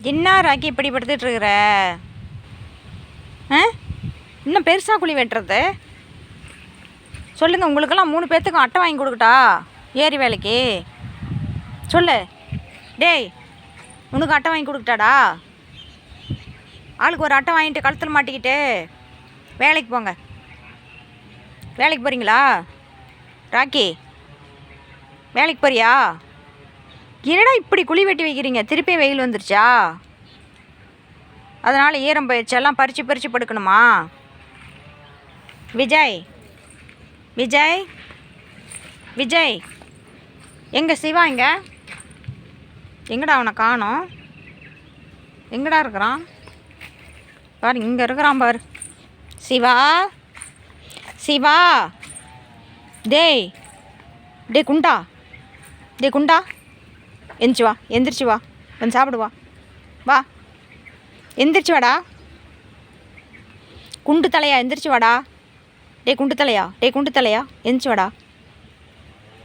என்ன ராக்கி இப்படி படுத்துட்ருக்குற? இருக்கிற ஆ? இன்னும் பெருசாக குழி வெட்டுறது? சொல்லுங்கள் உங்களுக்கெல்லாம் மூணு பேர்த்துக்கும் அட்டை வாங்கி கொடுக்கட்டா? ஏரி வேலைக்கு? சொல்லு. டேய் உனக்கு அட்டை வாங்கி கொடுக்கட்டாடா? ஆளுக்கு ஒரு அட்டை வாங்கிட்டு கழுத்தில் மாட்டிக்கிட்டு வேலைக்கு போங்க. வேலைக்கு போகிறீங்களா ராக்கி வேலைக்கு போறியா? என்னடா இப்படி குழி வெட்டி வைக்கிறீங்க? திருப்பி வெயில் வந்துருச்சா? அதனால் ஈரம் போயிடுச்சு எல்லாம் பறித்து பறித்து படுக்கணுமா? விஜய் விஜய் விஜய் எங்கே சிவா இங்கே? எங்கடா அவனை காணோம்? எங்கடா இருக்கிறான்? பாரு இங்கே இருக்கிறான் பாரு. சிவா சிவா. டேய் டேய் குண்டா டேய் குண்டா. எந்திரிச்சு வா எந்திரிச்சு வா. வந்து சாப்பிடுவா வா. எந்திரிச்சு வாடா. குண்டு தலையா எந்திரிச்சு வாடா. டே குண்டு தலையா? டேய் குண்டு தலையா? எந்திரிச்சு வாடா.